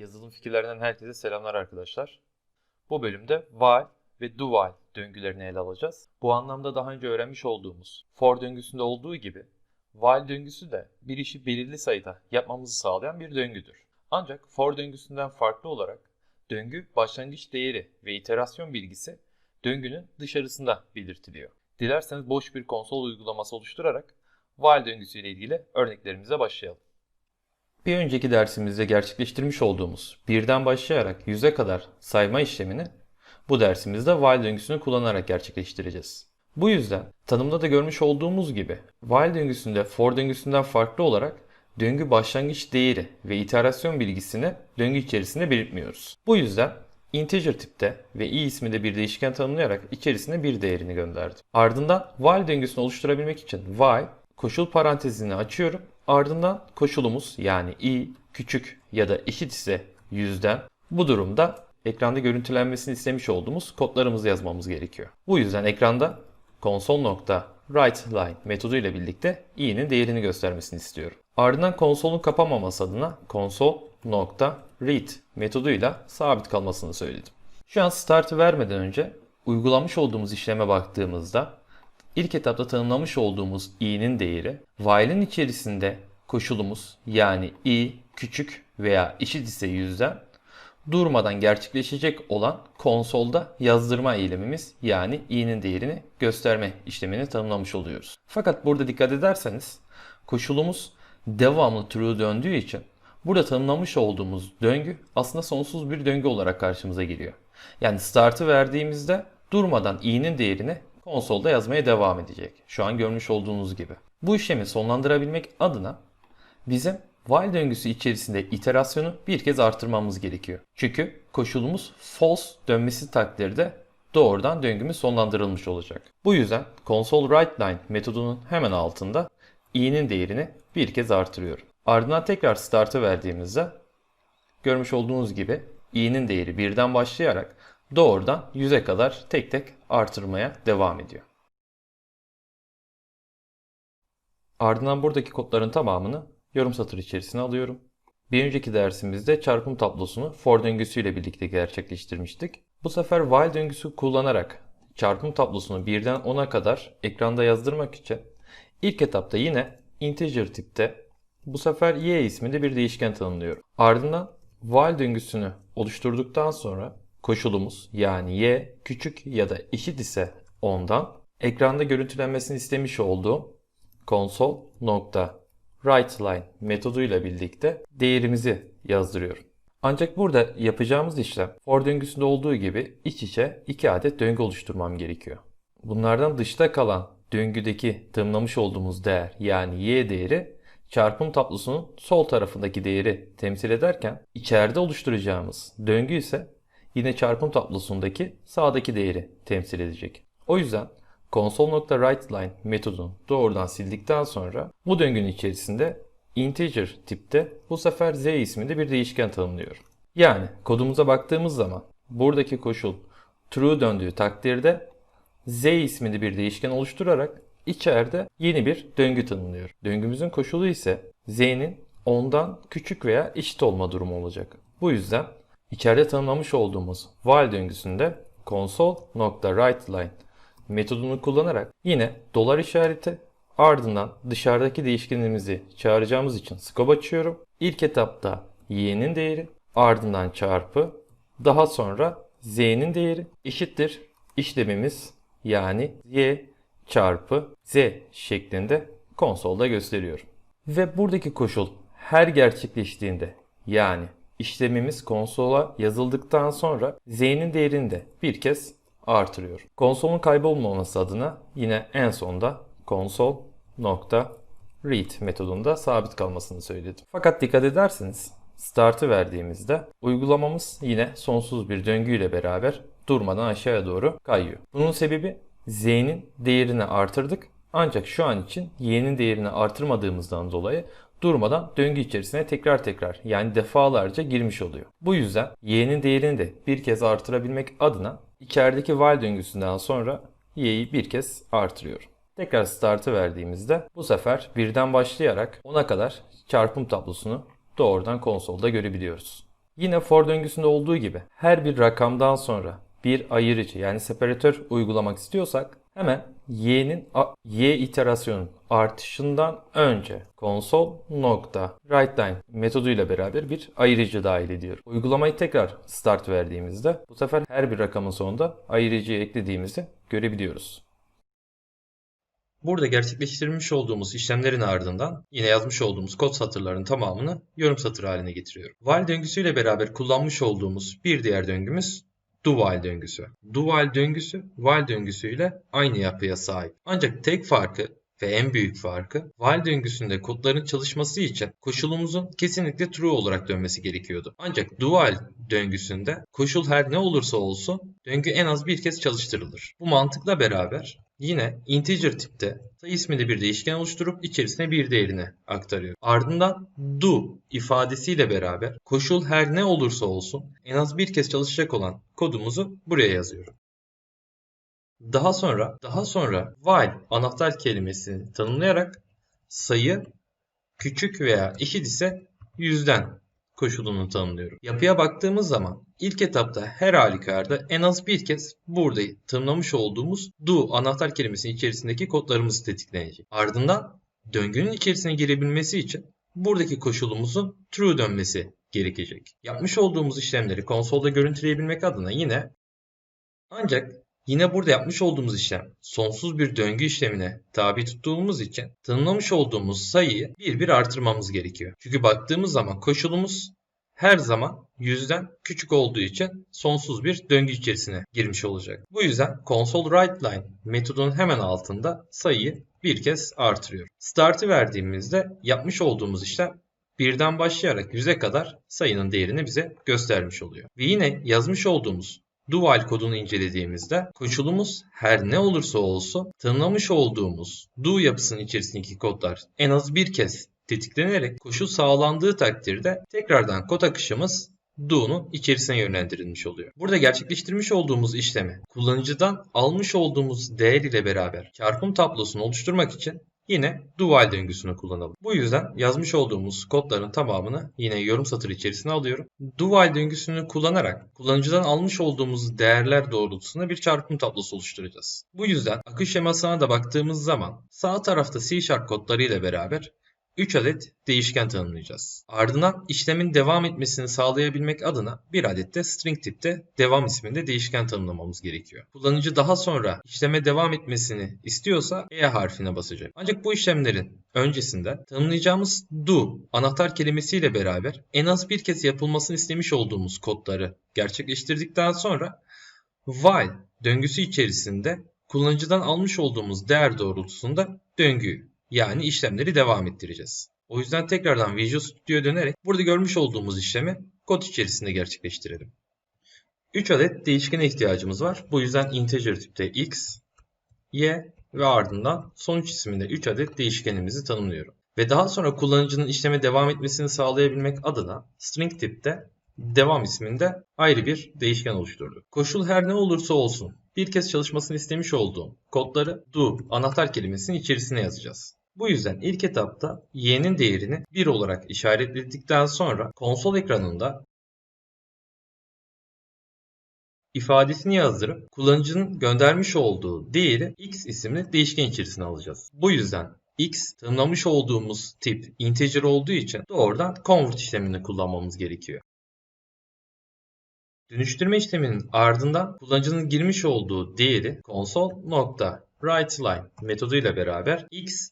Yazılım fikirlerinden herkese selamlar arkadaşlar. Bu bölümde while ve do while döngülerini ele alacağız. Bu anlamda daha önce öğrenmiş olduğumuz for döngüsünde olduğu gibi while döngüsü de bir işi belirli sayıda yapmamızı sağlayan bir döngüdür. Ancak for döngüsünden farklı olarak döngü başlangıç değeri ve iterasyon bilgisi döngünün dışarısında belirtiliyor. Dilerseniz boş bir konsol uygulaması oluşturarak while döngüsüyle ilgili örneklerimize başlayalım. Bir önceki dersimizde gerçekleştirmiş olduğumuz birden başlayarak 100'e kadar sayma işlemini bu dersimizde while döngüsünü kullanarak gerçekleştireceğiz. Bu yüzden tanımda da görmüş olduğumuz gibi while döngüsünde for döngüsünden farklı olarak döngü başlangıç değeri ve iterasyon bilgisini döngü içerisinde belirtmiyoruz. Bu yüzden integer tipte ve i isminde bir değişken tanımlayarak içerisine bir değerini gönderdim. Ardından while döngüsünü oluşturabilmek için while koşul parantezini açıyorum. Ardından koşulumuz yani i küçük ya da eşit ise yüzden bu durumda ekranda görüntülenmesini istemiş olduğumuz kodlarımızı yazmamız gerekiyor. Bu yüzden ekranda console.writeLine metodu ile birlikte i'nin değerini göstermesini istiyorum. Ardından konsolun kapamaması adına console.read metoduyla sabit kalmasını söyledim. Şu an start'ı vermeden önce uygulamış olduğumuz işleme baktığımızda ilk etapta tanımlamış olduğumuz i'nin değeri while'in içerisinde koşulumuz yani i küçük veya eşit ise yüzden durmadan gerçekleşecek olan konsolda yazdırma eylemimiz yani i'nin değerini gösterme işlemini tanımlamış oluyoruz. Fakat burada dikkat ederseniz koşulumuz devamlı true döndüğü için burada tanımlamış olduğumuz döngü aslında sonsuz bir döngü olarak karşımıza geliyor. Yani start'ı verdiğimizde durmadan i'nin değerini konsolda yazmaya devam edecek. Şu an görmüş olduğunuz gibi. Bu işlemi sonlandırabilmek adına bizim while döngüsü içerisinde iterasyonu bir kez artırmamız gerekiyor. Çünkü koşulumuz false dönmesi takdirde doğrudan döngümüz sonlandırılmış olacak. Bu yüzden console writeLine metodunun hemen altında i'nin değerini bir kez artırıyorum. Ardından tekrar start'ı verdiğimizde görmüş olduğunuz gibi i'nin değeri birden başlayarak doğrudan 100'e kadar tek tek artırmaya devam ediyor. Ardından buradaki kodların tamamını yorum satır içerisine alıyorum. Bir önceki dersimizde çarpım tablosunu for döngüsüyle birlikte gerçekleştirmiştik. Bu sefer while döngüsü kullanarak çarpım tablosunu birden 10'a kadar ekranda yazdırmak için ilk etapta yine integer tipte bu sefer y isminde bir değişken tanımlıyorum. Ardından while döngüsünü oluşturduktan sonra koşulumuz yani y küçük ya da eşit ise 10'dan ekranda görüntülenmesini istemiş olduğum console.writeLine metoduyla birlikte değerimizi yazdırıyorum. Ancak burada yapacağımız işlem for döngüsünde olduğu gibi iç içe iki adet döngü oluşturmam gerekiyor. Bunlardan dışta kalan döngüdeki tanımlamış olduğumuz değer yani y değeri çarpım tablosunun sol tarafındaki değeri temsil ederken içeride oluşturacağımız döngü ise yine çarpım tablosundaki sağdaki değeri temsil edecek. O yüzden console.writeLine metodunu doğrudan sildikten sonra bu döngünün içerisinde integer tipte bu sefer z isminde bir değişken tanımlıyorum. Yani kodumuza baktığımız zaman buradaki koşul true döndüğü takdirde z isminde bir değişken oluşturarak içeride yeni bir döngü tanımlıyor. Döngümüzün koşulu ise z'nin ondan küçük veya eşit olma durumu olacak. Bu yüzden içeride tanımlamış olduğumuz while döngüsünde console.writeLine metodunu kullanarak yine dolar işareti ardından dışarıdaki değişkenimizi çağıracağımız için scope açıyorum. İlk etapta y'nin değeri ardından çarpı daha sonra z'nin değeri eşittir işlemimiz yani y çarpı z şeklinde konsolda gösteriyorum. Ve buradaki koşul her gerçekleştiğinde yani işlemimiz konsola yazıldıktan sonra z'nin değerini de bir kez artırıyor. Konsolun kaybolmaması adına yine en sonda console.read metodunda sabit kalmasını söyledim. Fakat dikkat ederseniz start'ı verdiğimizde uygulamamız yine sonsuz bir döngüyle beraber durmadan aşağıya doğru kayıyor. Bunun sebebi z'nin değerini artırdık ancak şu an için y'nin değerini artırmadığımızdan dolayı durmadan döngü içerisine tekrar tekrar yani defalarca girmiş oluyor. Bu yüzden y'nin değerini de bir kez artırabilmek adına içerideki while döngüsünden sonra y'yi bir kez artırıyorum. Tekrar start'ı verdiğimizde bu sefer birden başlayarak 10'a kadar çarpım tablosunu doğrudan konsolda görebiliyoruz. Yine for döngüsünde olduğu gibi her bir rakamdan sonra bir ayırıcı yani separatör uygulamak istiyorsak hemen y'nin y iterasyonun artışından önce console nokta writeLine metoduyla beraber bir ayırıcı dahil ediyorum. Uygulamayı tekrar start verdiğimizde bu sefer her bir rakamın sonunda ayırıcıyı eklediğimizi görebiliyoruz. Burada gerçekleştirmiş olduğumuz işlemlerin ardından yine yazmış olduğumuz kod satırlarının tamamını yorum satırı haline getiriyorum. While döngüsüyle beraber kullanmış olduğumuz bir diğer döngümüz while döngüsü. While döngüsü while döngüsüyle aynı yapıya sahip. Ancak tek farkı ve en büyük farkı while döngüsünde kodların çalışması için koşulumuzun kesinlikle true olarak dönmesi gerekiyordu. Ancak do while döngüsünde koşul her ne olursa olsun döngü en az bir kez çalıştırılır. Bu mantıkla beraber yine integer tipte sayı isminde bir değişken oluşturup içerisine bir değerini aktarıyor. Ardından do ifadesiyle beraber koşul her ne olursa olsun en az bir kez çalışacak olan kodumuzu buraya yazıyorum. Daha sonra daha sonra while anahtar kelimesini tanımlayarak sayı küçük veya eşit ise yüzden koşulunu tanımlıyorum. Yapıya baktığımız zaman ilk etapta her halükarda en az bir kez burada tanımlamış olduğumuz do anahtar kelimesinin içerisindeki kodlarımız tetiklenecek. Ardından döngünün içerisine girebilmesi için buradaki koşulumuzun true dönmesi gerekecek. Yapmış olduğumuz işlemleri konsolda görüntüleyebilmek adına yine ancak Yine burada yapmış olduğumuz işlem sonsuz bir döngü işlemine tabi tuttuğumuz için tanımlamış olduğumuz sayıyı bir bir artırmamız gerekiyor. Çünkü baktığımız zaman koşulumuz her zaman yüzden küçük olduğu için sonsuz bir döngü içerisine girmiş olacak. Bu yüzden console writeLine metodunun hemen altında sayıyı bir kez artırıyor. Start'ı verdiğimizde yapmış olduğumuz işlem birden başlayarak 100'e kadar sayının değerini bize göstermiş oluyor. Ve yine yazmış olduğumuz while kodunu incelediğimizde koşulumuz her ne olursa olsun tanımlamış olduğumuz do yapısının içerisindeki kodlar en az bir kez tetiklenerek koşul sağlandığı takdirde tekrardan kod akışımız do'nun içerisine yönlendirilmiş oluyor. Burada gerçekleştirmiş olduğumuz işlemi kullanıcıdan almış olduğumuz değer ile beraber çarpım tablosunu oluşturmak için yine while döngüsünü kullanalım. Bu yüzden yazmış olduğumuz kodların tamamını yine yorum satırı içerisine alıyorum. While döngüsünü kullanarak kullanıcıdan almış olduğumuz değerler doğrultusunda bir çarpım tablosu oluşturacağız. Bu yüzden akış şemasına da baktığımız zaman sağ tarafta C kodları ile beraber 3 adet değişken tanımlayacağız. Ardından işlemin devam etmesini sağlayabilmek adına bir adet de string tipte devam isminde değişken tanımlamamız gerekiyor. Kullanıcı daha sonra işleme devam etmesini istiyorsa E harfine basacak. Ancak bu işlemlerin öncesinde tanımlayacağımız do anahtar kelimesiyle beraber en az bir kez yapılmasını istemiş olduğumuz kodları gerçekleştirdikten sonra while döngüsü içerisinde kullanıcıdan almış olduğumuz değer doğrultusunda döngüyü yani işlemleri devam ettireceğiz. O yüzden tekrardan Visual Studio'ya dönerek burada görmüş olduğumuz işlemi kod içerisinde gerçekleştirelim. 3 adet değişkene ihtiyacımız var. Bu yüzden integer tipte x, y ve ardından sonuç isminde 3 adet değişkenimizi tanımlıyorum. Ve daha sonra kullanıcının işleme devam etmesini sağlayabilmek adına string tipte devam isminde ayrı bir değişken oluşturduk. Koşul her ne olursa olsun bir kez çalışmasını istemiş olduğum kodları do anahtar kelimesinin içerisine yazacağız. Bu yüzden ilk etapta y'nin değerini 1 olarak işaretledikten sonra konsol ekranında ifadesini yazdırıp kullanıcının göndermiş olduğu değeri x isimli değişken içerisine alacağız. Bu yüzden x tanımlamış olduğumuz tip integer olduğu için doğrudan convert işlemini kullanmamız gerekiyor. Dönüştürme işleminin ardından kullanıcının girmiş olduğu değeri console.writeLine metoduyla beraber x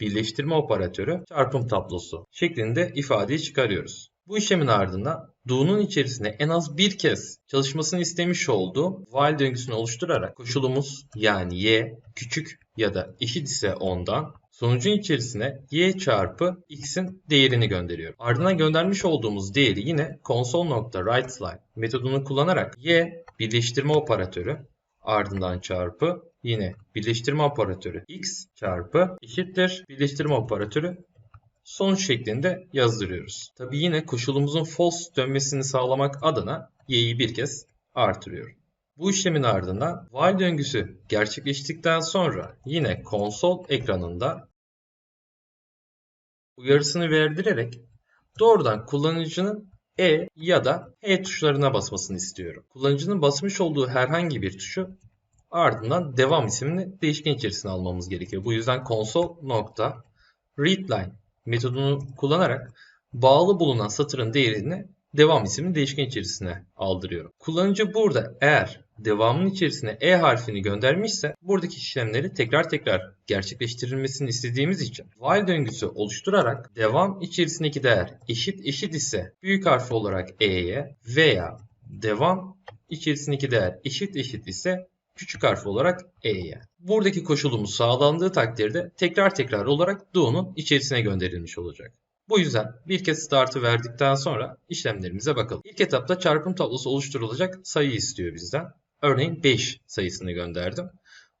birleştirme operatörü çarpım tablosu şeklinde ifadeyi çıkarıyoruz. Bu işlemin ardından do'nun içerisine en az bir kez çalışmasını istemiş olduğum while döngüsünü oluşturarak koşulumuz yani y küçük ya da eşit ise 10'dan sonucun içerisine y çarpı x'in değerini gönderiyorum. Ardından göndermiş olduğumuz değeri yine console.writeLine metodunu kullanarak y birleştirme operatörü ardından çarpı yine birleştirme operatörü x çarpı eşittir birleştirme operatörü sonuç şeklinde yazdırıyoruz. Tabi yine koşulumuzun false dönmesini sağlamak adına y'yi bir kez artırıyorum. Bu işlemin ardından while döngüsü gerçekleştikten sonra yine konsol ekranında uyarısını verdirerek doğrudan kullanıcının E ya da H tuşlarına basmasını istiyorum. Kullanıcının basmış olduğu herhangi bir tuşu ardından devam isimli değişken içerisine almamız gerekiyor. Bu yüzden console.readline metodunu kullanarak bağlı bulunan satırın değerini devam isimli değişken içerisine aldırıyorum. Kullanıcı burada eğer devamın içerisine E harfini göndermişse buradaki işlemleri tekrar tekrar gerçekleştirilmesini istediğimiz için while döngüsü oluşturarak devam içerisindeki değer eşit eşit ise büyük harfi olarak E'ye veya devam içerisindeki değer eşit eşit ise küçük harf olarak E'ye. Buradaki koşulumuz sağlandığı takdirde tekrar tekrar olarak do'nun içerisine gönderilmiş olacak. Bu yüzden bir kez startı verdikten sonra işlemlerimize bakalım. İlk etapta çarpım tablosu oluşturulacak sayı istiyor bizden. Örneğin 5 sayısını gönderdim.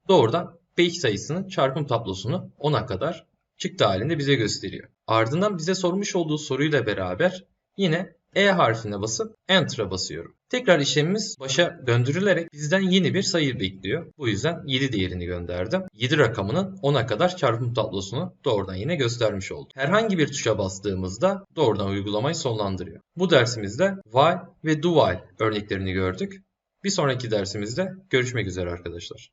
Doğrudan 5 sayısının çarpım tablosunu 10'a kadar çıktı halinde bize gösteriyor. Ardından bize sormuş olduğu soruyla beraber yine E harfine basıp Enter'a basıyorum. Tekrar işlemimiz başa döndürülerek bizden yeni bir sayı bekliyor. Bu yüzden 7 değerini gönderdim. 7 rakamının 10'a kadar çarpım tablosunu doğrudan yine göstermiş oldu. Herhangi bir tuşa bastığımızda doğrudan uygulamayı sonlandırıyor. Bu dersimizde while ve do while örneklerini gördük. Bir sonraki dersimizde görüşmek üzere arkadaşlar.